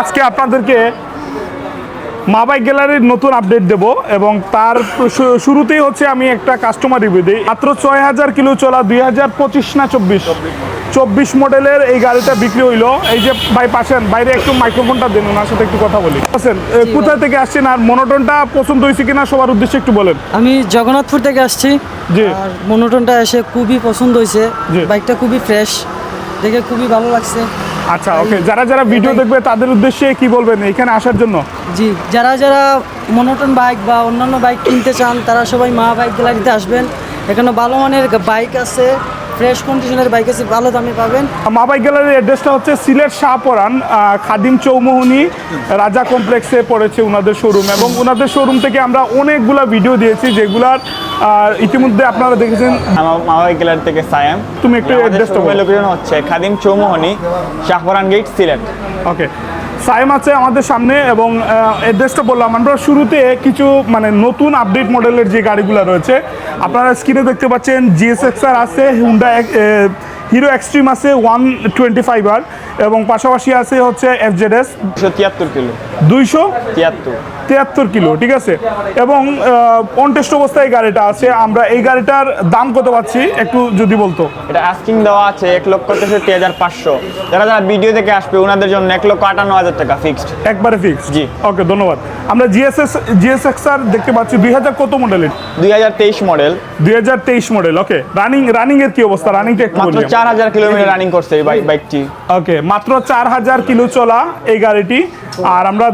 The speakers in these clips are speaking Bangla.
আজকে আপনাদেরকে মা বাইক গ্যালারির নতুন আপডেট দেব এবং তার শুরুতেই হচ্ছে আমি একটা কাস্টমার রিভিউ দিই। মাত্র ছয় হাজার কিলো চলা দুই হাজার পঁচিশ না চব্বিশ। চব্বিশ মডেলের এই গাড়িটা বিক্রি হইল। এই যে ভাই পাশেন বাইরে একটু মাইক্রোফোনটা দেন ওনার সাথে একটু কথা বলি। আছেন এ, কোথা থেকে আসছেন আর মনোটনটা পছন্দ হয়েছে কিনা সবার উদ্দেশ্যে একটু বলেন। আমি জগন্নাথপুর থেকে আসছি। জি। আর মনোটনটা এসে খুবই পছন্দ হয়েছে। বাইকটা খুবই ফ্রেশ দেখে খুবই ভালো লাগছে। আচ্ছা ওকে যারা যারা ভিডিও দেখবে তাদের উদ্দেশ্যে কি বলবেন এখানে আসার জন্য? জি যারা যারা মনোটন বাইক বা অন্যান্য বাইক কিনতে চান তারা সবাই মা বাইক গ্যালারিতে আসবেন। এখানে ভালো মানের বাইক আছে ফ্রেশ কন্ডিশনের বাইক আছে ভালো দামে পাবেন। মা বাইক গ্যালারির অ্যাড্রেসটা হচ্ছে সিলেট শাহপরান খাদিম চৌমোহনী রাজা কমপ্লেক্সে পড়েছে ওনাদের শোরুম এবং ওনাদের শোরুম থেকে আমরা অনেকগুলা ভিডিও দিয়েছি যেগুলার আহ, ইতিমধ্যে আপনারা দেখেছেন আমার মামা গ্যালারি থেকে সায়াম। তুমি একটু অ্যাড্রেসটা বলো। লোকেশন হচ্ছে খাদিম চৌমোহনী শাহবরান গেট সিলেট। ওকে সাইম আছে আমাদের সামনে এবং অ্যাড্রেসটা বললাম। আমরা শুরুতে কিছু মানে নতুন আপডেট মডেলের যে গাড়িগুলো রয়েছে আপনারা স্ক্রিনে দেখতে পাচ্ছেন জিএসএক্সআর আছে হুন্ডা হিরো এক্সট্রিম আছে ওয়ান টোয়েন্টি ফাইভ আর এবং পাশাপাশি আছে হচ্ছে এফজেডএস। দুশো তিয়াত্তর কিলো। দুইশো? তিয়াত্তর। তিয়াত্তর কিলো ঠিক আছে? এবং অনটেস্ট অবস্থায় এই গাড়িটা আছে। আমরা এই গাড়িটার দাম কত পাচ্ছি? একটু যদি বলতো। এটা আস্কিং দেওয়া আছে এক লক্ষ তেষট্টি হাজার পাঁচশো। যারা যারা ভিডিও দেখে আসবে ওনাদের জন্য এক লক্ষ আটান্ন হাজার টাকা ফিক্সড একবারে ফিক্সড জি। ওকে ধন্যবাদ। আমরা জিএসএস জিএসএক্স আর দেখতে পাচ্ছি দুই হাজার কত মডেলের দুই হাজার তেইশ মডেল দুই হাজার তেইশ মডেল ওকে রানিং রানিং এর কি অবস্থা? রানিংটা একটু মাত্র চার হাজার কিলোমিটার রানিং করছে এই বাইকটি ওকে মাত্র চার হাজার কিলো চলা এই গাড়িটি। আর আমরা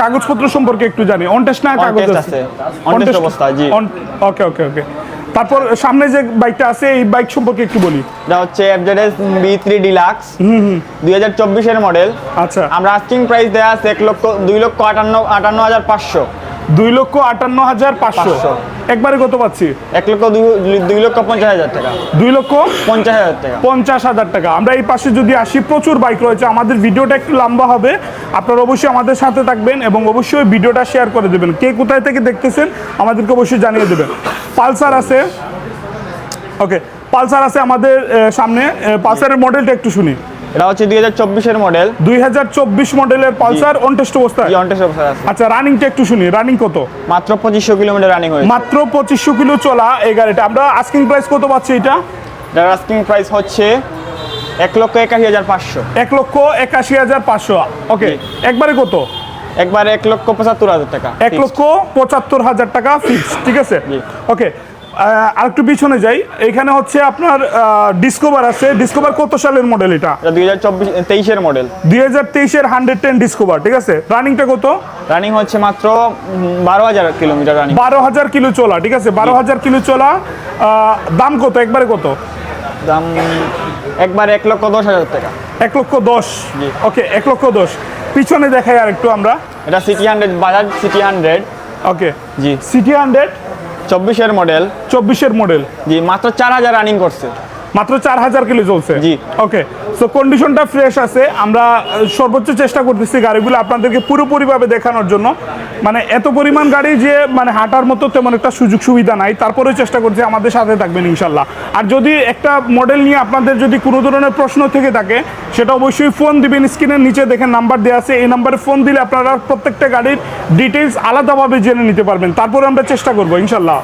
কাগজপত্র সম্পর্কে একটু জানি। অনটেস্ট না কাগজ আছে। অবস্থা, জি। ওকে ওকে ওকে তারপর সামনে যে বাইকটা আছে এই বাইক সম্পর্কে একটু বলি। এটা হচ্ছে এফজেডএস বি থ্রি ডিলাক্স দুই হাজার চব্বিশের মডেল আচ্ছা। আমরা আস্কিং প্রাইস দেওয়া আছে এক লক্ষ দুই লক্ষ আটান্ন আটান্ন হাজার পাঁচশো। দুই লক্ষ আটান্ন হাজার পাঁচশো। একবারে কত পাচ্ছি? এক লক্ষ দুই লক্ষ পঞ্চাশ হাজার টাকা। দুই লক্ষ পঞ্চাশ হাজার টাকা। পঞ্চাশ হাজার টাকা। আমরা এই পাশে যদি আসি প্রচুর বাইক রয়েছে। আমাদের ভিডিওটা একটু লম্বা হবে। আপনারা অবশ্যই আমাদের সাথে থাকবেন এবং অবশ্যই ভিডিওটা শেয়ার করে দেবেন। কে কোথায় থেকে দেখতেছেন আমাদেরকে অবশ্যই জানিয়ে দেবেন। পালসার আছে। ওকে পালসার আছে আমাদের সামনে। পালসারের মডেলটা একটু শুনি। এটা হচ্ছে দুই হাজার চব্বিশের মডেল দুই হাজার চব্বিশ মডেলের পালসার অনটেস্ট অবস্থায়? ইয়ন্টেস অবস্থায় আছে। আচ্ছা রানিংটা একটু শুনি রানিং কত? মাত্র পঁচিশশো কিলোমিটার রানিং হয়েছে। মাত্র পঁচিশশো কিলো চলা এই গাড়িটা। আমরা আস্কিং প্রাইস কত পাচ্ছি এটা? যার আস্কিং প্রাইস হচ্ছে এক লক্ষ একাশি হাজার পাঁচশো। এক লক্ষ একাশি হাজার পাঁচশো। ওকে একবারে কত? একবার এক লক্ষ পঁচাত্তর হাজার টাকা। এক লক্ষ পঁচাত্তর হাজার টাকা ফিক্স ঠিক আছে? ওকে আরেকটু পিছনে যাই। এখানে হচ্ছে আপনার ডিসকভার আছে। ডিসকভার কত সালের মডেল এটা? দুই হাজার চব্বিশ তেইশের মডেল দুই হাজার তেইশের হান্ড্রেড টেন ডিসকভার ঠিক আছে? রানিংটা কত? রানিং হচ্ছে মাত্র বারো হাজার কিলোমিটার রানিং বারো হাজার কিলো চলা ঠিক আছে? বারো হাজার কিলো চলা দাম কত? একবারে কত? দাম একবার এক লক্ষ দশ হাজার টাকা। এক লক্ষ দশ। ওকে এক লক্ষ দশ। পিছনে দেখাই আর একটু আমরা। এটা CT hundred Bajaj CT hundred okay. জি। সিটি হান্ড্রেড চব্বিশের মডেল চব্বিশের মডেল জি মাত্র চার হাজার রানিং করছে। মাত্র চার হাজার কিলো চলছে ওকে সো কন্ডিশনটা ফ্রেশ আছে। আমরা সর্বোচ্চ চেষ্টা করতেছি গাড়িগুলো আপনাদেরকে পুরোপুরিভাবে দেখানোর জন্য। মানে এত পরিমাণ গাড়ি যে মানে হাঁটার মতো তেমন একটা সুযোগ সুবিধা নাই। তারপরেও চেষ্টা করছি আমাদের সাথে থাকবেন ইনশাল্লাহ। আর যদি একটা মডেল নিয়ে আপনাদের যদি কোনো ধরনের প্রশ্ন থেকে থাকে সেটা অবশ্যই ফোন দিবেন স্ক্রিনের নিচে দেখেন নাম্বার দেওয়া আছে। এই নাম্বারে ফোন দিলে আপনারা প্রত্যেকটা গাড়ির ডিটেলস আলাদাভাবে জেনে নিতে পারবেন। তারপরে আমরা চেষ্টা করব ইনশাল্লাহ।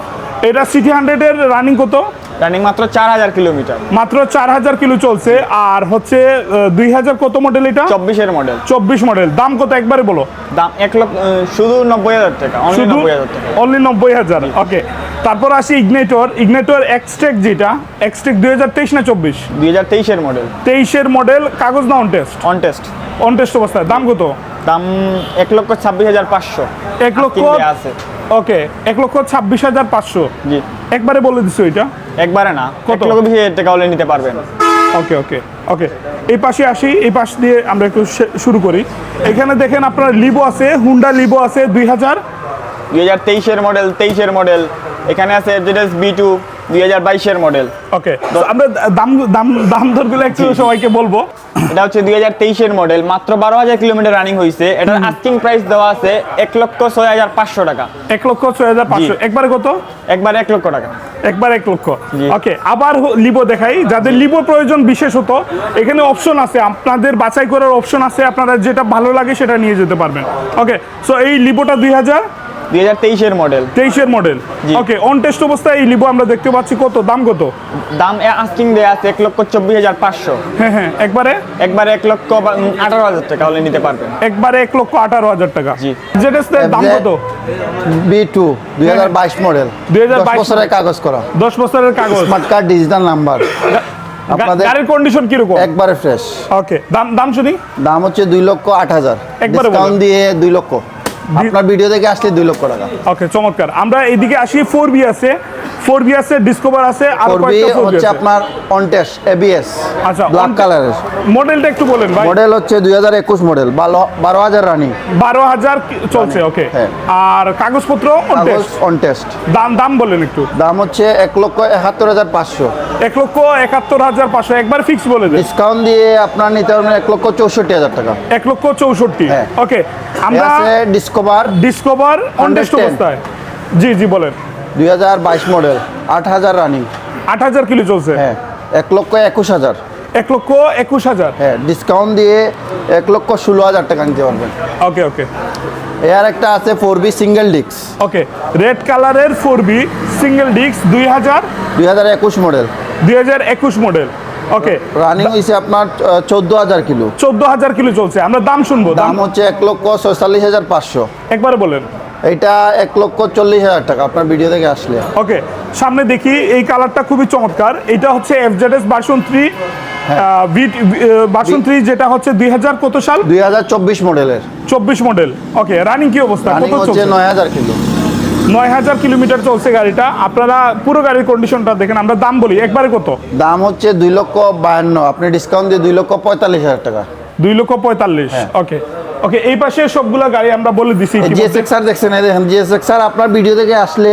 এটা সিটি হান্ড্রেডের রানিং কত? রানিং মাত্র চার হাজার কিলোমিটার। মাত্র চার হাজার কিলো চলছে আর হচ্ছে দুই হাজার কত মডেল এটা? চব্বিশের মডেল চব্বিশ মডেল দাম কত একবারে বলো? দাম এক লক্ষ শুধু নব্বই হাজার টাকা অনলি টাকা। অনলি ওকে তারপর আসি ইগনেটর ইগনেটর এক্সটেক যেটা এক্সটেক তেইশ না চব্বিশ? দুই হাজার তেইশের মডেল তেইশের মডেল কাগজ না on test on test on test অবস্থায়। দাম কত? দাম এক লক্ষ ছাব্বিশ হাজার পাঁচশো। এক লক্ষ আছে। ওকে এক লক্ষ ছাব্বিশ হাজার পাঁচশো। জি। একবারে বলে দিছো এটা? একবারে না কত? লোক লক্ষ বিশ হাজার টাকা হলে নিতে পারবেন। ওকে ওকে ওকে। এই পাশে আসি এই পাশ দিয়ে আমরা একটু শুরু করি। এখানে দেখেন আপনার লিবো আছে হুন্ডা লিবো আছে দুই হাজার। দুই হাজার তেইশের মডেল তেইশের মডেল এখানে আছে এফজেডএস বি টু দুই হাজার বাইশের মডেল ওকে আমরা দাম দাম দাম দরগুলো একটু সবাইকে বলব। এটা হচ্ছে দুই হাজার তেইশের মডেল মাত্র বারো হাজার কিলোমিটার রানিং হয়েছে এটার আস্কিং প্রাইস দেওয়া আছে এক লক্ষ ছয় হাজার পাঁচশো টাকা। এক লক্ষ ছয় হাজার পাঁচশো। একবারে কত? একবার এক লক্ষ টাকা। একবার এক লক্ষ। ওকে আবার লিবো দেখাই। যাদের লিবো প্রয়োজন বিশেষত এখানে অপশন আছে। আপনাদের বাছাই করার অপশন আছে। আপনারা যেটা ভালো লাগে সেটা নিয়ে যেতে পারবেন। ওকে সো এই লিবোটা দুই হাজার দুই হাজার তেইশের মডেল তেইশের মডেল ওকে অন টেস্ট অবস্থায় এই লিবো আমরা দেখতে পাচ্ছি কত? দাম কত? দাম আস্কিং দেওয়া আছে এক লক্ষ চব্বিশ হাজার পাঁচশো। হ্যাঁ হ্যাঁ একবারে? একবার এক লক্ষ বা- উম, আঠারো হাজার টাকা হলে নিতে পারবেন। একবারে এক লক্ষ আঠারো হাজার টাকা। জি। জেডএসের দাম কত? বি টু দুই হাজার বাইশ মডেল 2022 বছরের কাগজ করা। দশ বছরের কাগজ। স্মার্ট কার্ড ডিজিটাল নাম্বার আপনাদের গাড়ির কন্ডিশন কীরকম? একবারে ফ্রেশ ওকে দাম দাম শুনি। দাম হচ্ছে দুই লক্ষ আট হাজার। একবারে বলুন। ডিসকাউন্ট দিয়ে দুই লক্ষ। আপনার ভিডিও থেকে আসলে দুই লক্ষ টাকা। ওকে চমৎকার। আমরা এদিকে আসি ফোর বি আছে। ফোর বি আছে ডিসকভার আছে আর কয়েকটা ফোর হচ্ছে আপনার অনটেস এবিএস আচ্ছা, ব্ল্যাক কালারের মডেলটা একটু বলেন ভাই। মডেল হচ্ছে দুই হাজার একুশ মডেল বারো হাজার রানিং। বারো হাজার চলছে ওকে হ্যাঁ। আর কাগজপত্র কাগজ অনটেস্ট দাম দাম বলেন একটু। দাম হচ্ছে এক লক্ষ একাত্তর হাজার পাঁচশো। এক লক্ষ একাত্তর হাজার পাঁচশো একবার ফিক্স বলে দেন। ডিসকাউন্ট দিয়ে আপনার নিতে পারবেন এক লক্ষ চৌষট্টি হাজার টাকা। এক লক্ষ চৌষট্টি হ্যাঁ। ওকে আমরা ডিসকভার ডিসকভার অনটেস্ট অবস্থায়। জি জি বলেন। দুই হাজার বাইশ মডেল আট হাজার রানিং আট হাজার কিলো চলছে? হ্যাঁ এক লক্ষ একুশ হাজার। এক লক্ষ একুশ হাজার? হ্যাঁ ডিসকাউন্ট দিয়ে এক লক্ষ ষোলো হাজার টাকা নিতে পারবেন। ওকে ওকে। এর একটা আছে ফোর বি সিঙ্গেল ডিক্স ওকে রেড কালারের ফোর বি সিঙ্গেল ডিস্ক দুই হাজার? দুই হাজার একুশ মডেল। দুই হাজার একুশ মডেল। ওকে। রানিং হয়েছে আপনার চোদ্দ হাজার কিলো। চোদ্দ হাজার কিলো চলছে। আমরা দাম শুনব দাম। দাম হচ্ছে এক লক্ষ ছয়চল্লিশ হাজার পাঁচশো। একবারে বলেন। এইটা এক লক্ষ চল্লিশ হাজার টাকা আপনার ভিডিও থেকে আসলে। ওকে সামনে দেখি এই কালারটা খুবই চমৎকার। এটা হচ্ছে FZS version three version three যেটা হচ্ছে দুই হাজার কত সাল? দুই হাজার চব্বিশ মডেলের চব্বিশ মডেল ওকে রানিং কি অবস্থা? কত চলছে? নয় হাজার কিলো। নয় হাজার কিলোমিটার চলছে গাড়িটা। আপনারা পুরো গাড়ির কন্ডিশনটা দেখেন। আমরা দাম বলি একবারে কত? দাম হচ্ছে দুই লক্ষ বায়ান্ন আপনি ডিসকাউন্ট দিয়ে দুই লক্ষ পঁয়তাল্লিশ হাজার টাকা। দুই লক্ষ পঁয়তাল্লিশ হ্যাঁ। ওকে ওকে এই পাশে সবগুলা গাড়ি আমরা বলে দিছি জিএসএক্স আর দেখছেন এই দেখেন জিএসএক্স আর আপনার ভিডিও থেকে আসলে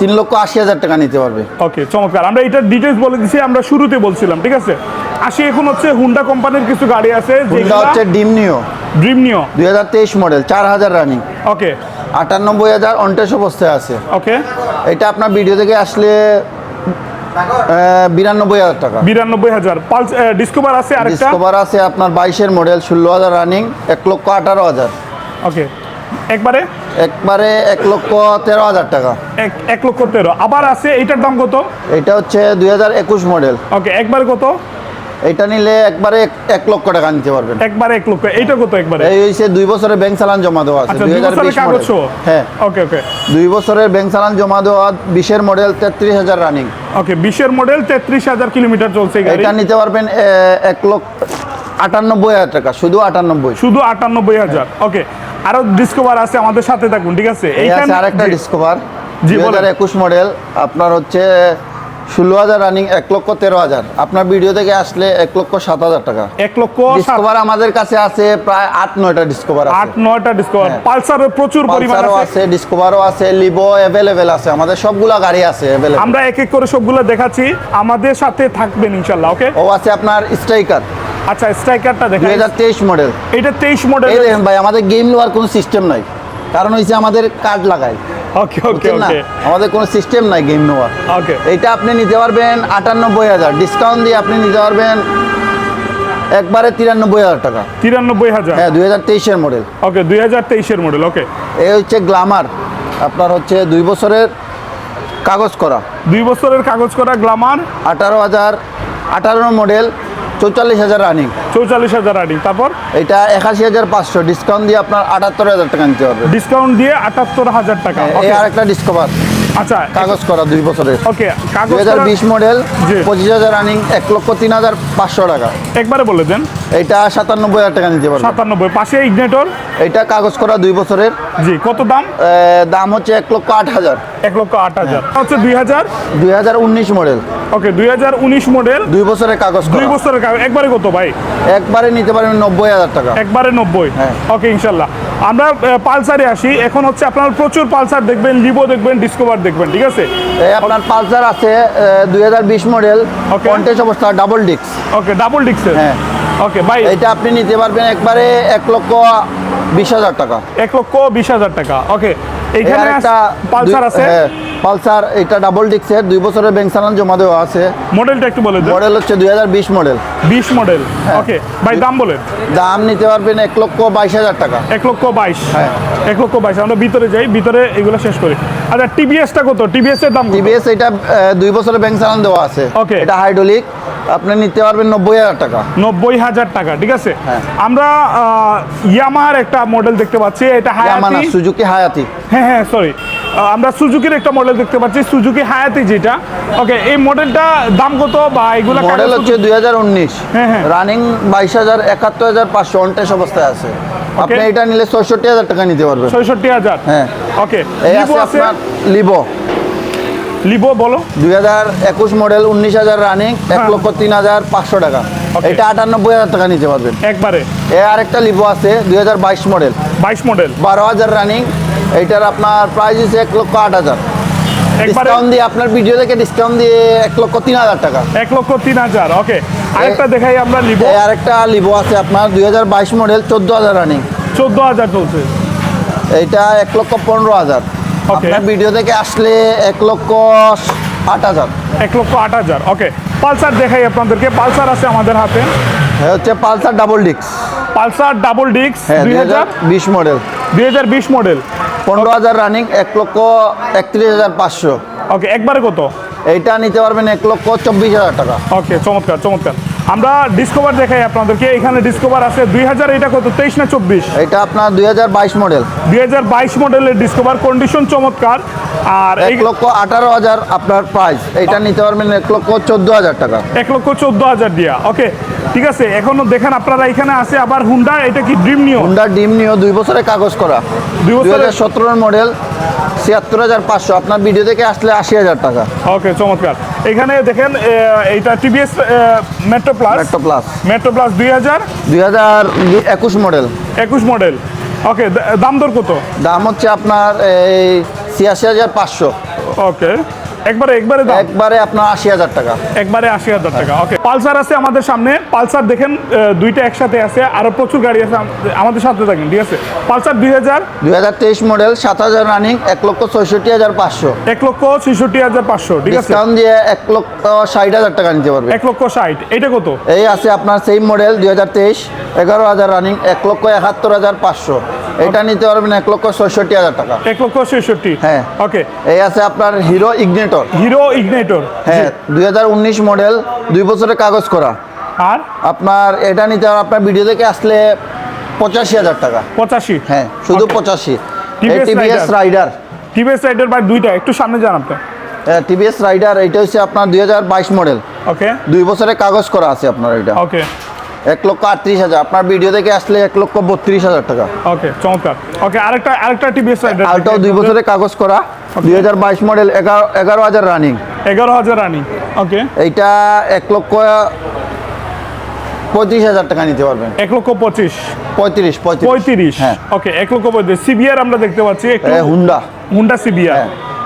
তিন লক্ষ আশি হাজার টাকা নিতে পারবে। ওকে চমৎকার। আমরা এটার ডিটেলস বলে দিছি আমরা শুরুতে বলছিলাম ঠিক আছে? আসি এখন হচ্ছে হুন্ডা কোম্পানির কিছু গাড়ি আছে হুন্ডা হচ্ছে ডিম নিও ড্রিম নিও দুই হাজার তেইশ মডেল চার হাজার রানিং ওকে আটানব্বই হাজার অন্টেস অবস্থায় আছে। ওকে এটা আপনার ভিডিও থেকে আসলে বিরানব্বই হাজার টাকা। বিরানব্বই হাজার। পালস ডিসকভার আছে আর ডিসকভার আছে আপনার বাইশের মডেল ষোলো হাজার রানিং এক লক্ষ আঠারো হাজার। ওকে। একবারে? একবারে এক লক্ষ তেরো হাজার টাকা। এক এক লক্ষ তেরো। আবার আছে এইটার দাম কত? এটা হচ্ছে দুই হাজার একুশ মডেল ওকে একবারে কত? এটা নিলে একবারে এক- লক্ষ টাকা নিতে পারবেন। একবারে এক লক্ষ। এইটা কত একবারে? এই হয়েছে দুই বছরের ব্যাংক চালান জমা দেওয়া আছে আচ্ছা দুই হাজার বিশ মডেল হ্যাঁ। ওকে ওকে। দুই বছরের ব্যাংক চালান জমা দেওয়া বিশের মডেল তেত্রিশ হাজার রানিং ওকে বিশের মডেল তেত্রিশ হাজার কিলোমিটার চলছে এটা নিতে পারবেন এক লক্ষ আটানব্বই হাজার টাকা শুধু আটানব্বই। শুধু আটানব্বই হাজার। ওকে আরও ডিসকভার আছে আমাদের সাথে থাকুন ঠিক আছে? এই আছে আরেকটা ডিসকভার দুই হাজার একুশ মডেল আপনার হচ্ছে ষোলো হাজার রানিং এক লক্ষ তেরো হাজার। আপনার ভিডিও থেকে আসলে এক লক্ষ সাত হাজার টাকা। এক লক্ষ ডিসকভার আমাদের কাছে আছে প্রায় আট নয়টা ডিসকভার আট নয়টা ডিসকভার হ্যাঁ। পালসার প্রচুর পরিমাণ আছে। ডিসকভারও আছে লিভো অ্যাভেলেবেল আছে। আমাদের সবগুলা গাড়ি আছে অ্যাভেলেবেল আমরা এক এক করে সবগুলো দেখাচ্ছি। আমাদের সাথে থাকবেন ইনশাল্লাহ ওকে ও আছে আপনার স্ট্রাইকার আচ্ছা স্ট্রাইকারটা দেখেন হাজার তেইশ মডেল এটা তেইশ মডেল এই দেখেন ভাই আমাদের গেম নেওয়ার কোনো সিস্টেম নাই। কারণ হচ্ছে আমাদের কার্ড লাগাই। ওকে ওকে ওকে আমাদের কোনো সিস্টেম নাই গেম নেওয়ার। ওকে এইটা আপনি নিতে পারবেন আটানব্বই হাজার। ডিসকাউন্ট দিয়ে আপনি নিতে পারবেন একবারে তিরানব্বই হাজার টাকা। তিরানব্বই হাজার? হ্যাঁ দুই হাজার তেইশের মডেল ওকে দুই হাজার তেইশের মডেল ওকে এই হচ্ছে গ্লামার আপনার হচ্ছে দুই বছরের কাগজ করা। দুই বছরের কাগজ করা গ্লামার আঠারো হাজার আঠারো মডেল চৌচল্লিশ হাজার রানিং চৌচল্লিশ হাজার রানিং তারপর? এটা একাশি হাজার পাঁচশো। ডিসকাউন্ট দিয়ে আপনার আটাত্তর হাজার টাকা নিতে হবে। ডিসকাউন্ট দিয়ে আটাত্তর হাজার টাকা। এই ওকে আরেকটা ডিসকভার আচ্ছা কাগজ করা দুই বছরের। ওকে কাগজ হাজার করা- বিশ মডেল জি। পঁচিশ হাজার রানিং এক লক্ষ তিন হাজার পাঁচশো টাকা। একবারে বলে দেন। সাতানব্বই হাজার টাকা নিতে পারবেন। সাতানব্বই পাশে ইগনেটর? এইটা কাগজ করা দুই বছরের। জি কত দাম? দাম হচ্ছে এক লক্ষ আট হাজার। এক লক্ষ আট হাজার। হচ্ছে দুই হাজার? দুই হাজার উনিশ মডেল। ওকে দুই হাজার উনিশ মডেল। দুই বছরের কাগজ দুই বছরের কাগজ। একবারে কত ভাই? একবারে নিতে পারবেন নব্বই হাজার টাকা। একবারে নব্বই? হ্যাঁ। ওকে ইনশাল্লাহ। আমরা পালসারে আসি। এখন হচ্ছে আপনার প্রচুর পালসার দেখবেন লিভো দেখবেন ডিসকভার দেখবেন ঠিক আছে আপনার পালসার আছে দুই হাজার বিশ মডেল. পঞ্চাশ অবস্থা ডাবল ডিস্ক ওকে ডাবল ডিক্সের হ্যাঁ। ওকে ভাই এটা আপনি নিতে পারবেন একবারে এক লক্ষ বিশ হাজার টাকা। এক লক্ষ বিশ হাজার টাকা। ওকে এই এইখানে আরেকটা পালসার আছে? হ্যাঁ, পালসার এটা ডাবল ডিস্কের দুই বছরের ব্যাংক চালান জমা দেওয়া আছে। মডেলটা একটু বলে দেন। মডেল হচ্ছে দুই হাজার বিশ মডেল বিশ মডেল হ্যাঁ। ওকে ভাই দাম বলেন। দাম নিতে পারবেন এক লক্ষ বাইশ হাজার টাকা। এক লক্ষ বাইশ। হ্যাঁ। এক লক্ষ বাইশ আমরা ভিতরে যাই ভিতরে এগুলো শেষ করি। আচ্ছা টিভিএসটা কত? টিভিএস এর দাম কত? টিভিএস এটা দুই বছরের ব্যাংক চালান দেওয়া আছে। Okay. এটা হাইড্রোলিক আপনি নিতে পারবেন নব্বই হাজার টাকা। নব্বই হাজার টাকা ঠিক আছে? হ্যাঁ। আমরা ইয়ামাহার একটা মডেল দেখতে পাচ্ছি এটা হায়াতি সুজুকি হায়াতি হ্যাঁ হ্যাঁ সরি আমরা সুজুকির একটা মডেল দেখতে পাচ্ছি সুজুকি হায়াতি যেটা। ওকে এই মডেলটা দাম কত বা এগুলা মডেল হচ্ছে দুই হাজার উনিশ। হ্যাঁ, হ্যাঁ। রানিং বাইশ হাজার একাত্তর হাজার পাঁচশো অনটেস অবস্থায় আছে। আপনি এটা নিলে ছয়ষট্টি হাজার টাকা নিতে পারবেন। ছয়ষট্টি হাজার? হ্যাঁ। ওকে এই আছে আছে? আপনার লিবো লিবো বলো। দুই হাজার একুশ মডেল উনিশ হাজার রানিং এক হ্যাঁ। লক্ষ তিন হাজার পাঁচশো টাকা। এটা আটানব্বই হাজার টাকা নিতে পারবেন। একবারে। এ আরেকটা লিবো আছে দুই হাজার বাইশ মডেল বাইশ মডেল বারো হাজার রানিং এইটার আপনার প্রাইস হচ্ছে এক লক্ষ আট হাজার। ডিসকাউন্ট দিয়ে আপনার ভিডিও থেকে ডিসকাউন্ট দিয়ে এক লক্ষ তিন হাজার টাকা। এক লক্ষ তিন হাজার ওকে আরেকটা দেখাই আমরা লিবো। আরেকটা লিবো আছে আপনার দুই হাজার বাইশ মডেল চোদ্দ হাজার রানিং চোদ্দ হাজার চলছে। এইটা এক লক্ষ পনেরো হাজার. আপনার ভিডিও থেকে আসলে এক লক্ষ আট হাজার। এক লক্ষ আট হাজার ওকে পালসার দেখাই আপনাদেরকে পালসার আছে আমাদের হাতে। হ্যাঁ হচ্ছে পালসার ডাবল ডিক্স পালসার ডাবল ডিক্স হ্যাঁ দুই দুই হাজার বিশ মডেল দুই হাজার বিশ মডেল পনেরো হাজার রানিং এক লক্ষ একত্রিশ হাজার পাঁচশো। ওকে একবারে কত? এইটা নিতে পারবেন এক লক্ষ চব্বিশ হাজার টাকা। ওকে চমৎকার চমৎকার। আমরা ডিসকভার দেখাই আপনাদেরকে। এখানে ডিসকভার আছে দুই হাজার এটা কত? তেইশ না চব্বিশ? এটা আপনার দুই হাজার বাইশ মডেল দুই হাজার বাইশ মডেলের ডিসকভার কন্ডিশন চমৎকার। আর এক লক্ষ আঠারো হাজার আপনার প্রাইস এইটা নিতে পারবেন এক লক্ষ চোদ্দ হাজার টাকা। এক লক্ষ চোদ্দ হাজার দিয়া। ওকে ঠিক আছে এখনও দেখেন আপনারা এখানে আছে আবার হুন্ডা এটা কি ড্রিম নিও হুন্ডা ডিম নিয়েও দুই বছরের কাগজ করা। দুই বছরের- সতেরোর মডেল ছিয়াত্তর হাজার পাঁচশো। আপনার ভিডিও থেকে আসলে আশি হাজার টাকা। ওকে চমৎকার। এখানে দেখেন এইটা TVS Metro plus Metro plus Metro plus দুই হাজার? দুই হাজার একুশ মডেল একুশ মডেল ওকে দাম দর কত? দাম হচ্ছে আপনার এই ছিয়াশি হাজার পাঁচশো। ওকে একবারে একবারে দাম? একবারে আপনার আশি হাজার টাকা। একবারে আশি হাজার টাকা ওকে। পালসার আছে আমাদের সামনে পালসার দেখেন দুইটা একসাথে আছে আরও প্রচুর গাড়ি আছে আমাদের সাথে থাকেন ঠিক আছে? পালসার দুই হাজার। দুই হাজার তেইশ মডেল সাত হাজার রানিং এক লক্ষ ছয়ষট্টি হাজার পাঁচশো। এক লক্ষ ঠিক আছে? ডিসকাউন্ট দিয়ে এক লক্ষ ষাট হাজার টাকা নিতে পারবে। এক লক্ষ ষাট এটা কত? এই আছে আপনার সেম মডেল দুই হাজার তেইশ এগারো হাজার রানিং এক লক্ষ একাত্তর হাজার পাঁচশো। এটা নিতে পারবেন এক লক্ষ ছয়ষট্টি হাজার টাকা। এক লক্ষ ছেষট্টি হ্যাঁ। ওকে এই আছে আপনার হিরো ইগনেটর হিরো ইগনেটর হ্যাঁ দুই হাজার উনিশ মডেল দুই বছরের কাগজ করা। আর? আপনার এটা নিতে আপনার ভিডিও থেকে আসলে পঁচাশি হাজার টাকা। পঁচাশি? হ্যাঁ শুধু পঁচাশি। টিভিএস। রাইডার টিভিএস রাইডার বাই দুইটা একটু সামনে যান আপনি। টিভিএস রাইডার এটা হচ্ছে আপনার দুই হাজার বাইশ মডেল ওকে দুই বছরের কাগজ করা আছে আপনার এটা ওকে এক লক্ষ আটত্রিশ হাজার। আপনার ভিডিও থেকে আসলে এক লক্ষ বত্রিশ হাজার টাকা। ওকে চমৎকার। ওকে আরেকটা আরেকটা টিভিএস আলটাও দুই বছরের কাগজ করা। দুই হাজার বাইশ মডেল এগারো এগারো হাজার রানিং এগারো হাজার রানি ওকে এইটা এক লক্ষ পঁয়ত্রিশ হাজার টাকা নিতে পারবেন। এক লক্ষ পঁচিশ। পঁয়ত্রিশ পঁয়ত্রিশ। হ্যাঁ। ওকে এক লক্ষ পঁয়ত্রিশ। সিবিআর আমরা দেখতে পাচ্ছি হুন্ডা হুন্ডা সিবিআর।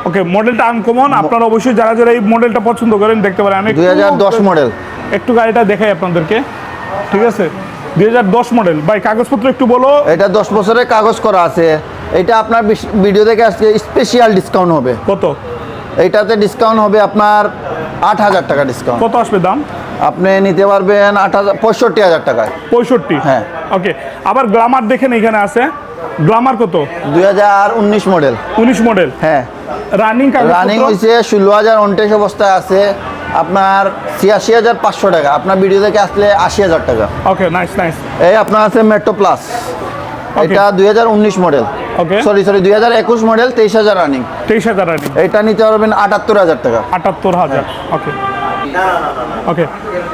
ওকে মডেলটা আনকমন আপনারা অবশ্যই যারা যারা এই মডেলটা পছন্দ করেন দেখতে পারেন। আমি দুই হাজার দশ মডেল একটু গাড়িটা দেখাই আপনাদেরকে। ঠিক আছে? দুই হাজার দশ মডেল ভাই কাগজপত্র একটু বলো। এটা দশ বছরের কাগজ করা আছে। এটা আপনার ভিডিও দেখে আজকে স্পেশাল ডিসকাউন্ট হবে। কত? এইটাতে ডিসকাউন্ট হবে আপনার আট হাজার টাকা ডিসকাউন্ট কত আসবে দাম? আপনি নিতে পারবেন আট হাজার পঁয়ষট্টি হাজার টাকায়। পঁয়ষট্টি? হ্যাঁ। ওকে আবার গ্লামার দেখেন এখানে আছে। গ্লামার কত? দুই হাজার উনিশ মডেল উনিশ মডেল হ্যাঁ। রানিং রানিং হয়েছে ষোলো হাজার উনত্রিশ অবস্থায় আছে। আপনার ছিয়াশি হাজার পাঁচশো টাকা। আপনার ভিডিও থেকে আসলে আশি হাজার টাকা। ওকে নাইস নাইস এই আপনার আছে মেট্রো প্লাস এটা দুই হাজার উনিশ মডেল ওকে সরি সরি দুই হাজার একুশ মডেল তেইশ হাজার রানিং তেইশ হাজার রানিং এটা নিতে পারবেন আটাত্তর হাজার টাকা। আটাত্তর হাজার। ওকে ওকে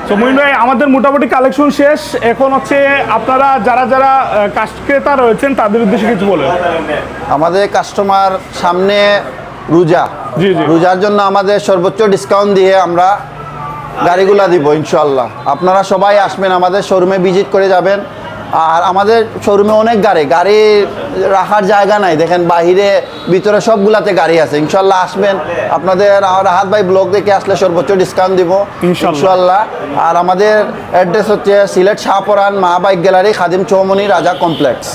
তো মহিন ভাই আমাদের মোটামুটি কালেকশন শেষ। এখন হচ্ছে আপনারা যারা যারা আহ, কাস্ট ক্রেতা রয়েছেন তাদের উদ্দেশ্যে কিছু বলেন। আমাদের কাস্টমার সামনে রোজা। রোজার জন্য আমাদের সর্বোচ্চ ডিসকাউন্ট দিয়ে আমরা গাড়িগুলা দিব ইনশাল্লাহ আপনারা সবাই আসবেন আমাদের শোরুমে ভিজিট করে যাবেন। আর আমাদের শোরুমে অনেক গাড়ি গাড়ি রাখার জায়গা নাই। দেখেন বাহিরে ভিতরে সবগুলাতে গাড়ি আছে। ইনশাল্লাহ আসবেন। আপনাদের রাহাত ভাই ব্লগ দেখে আসলে সর্বোচ্চ ডিসকাউন্ট দিব ইনশাল্লাহ। ইনশাল্লাহ আর আমাদের অ্যাড্রেস হচ্ছে সিলেট শাহপরান মা বাইক গ্যালারি খাদিম চৌমনি রাজা কমপ্লেক্স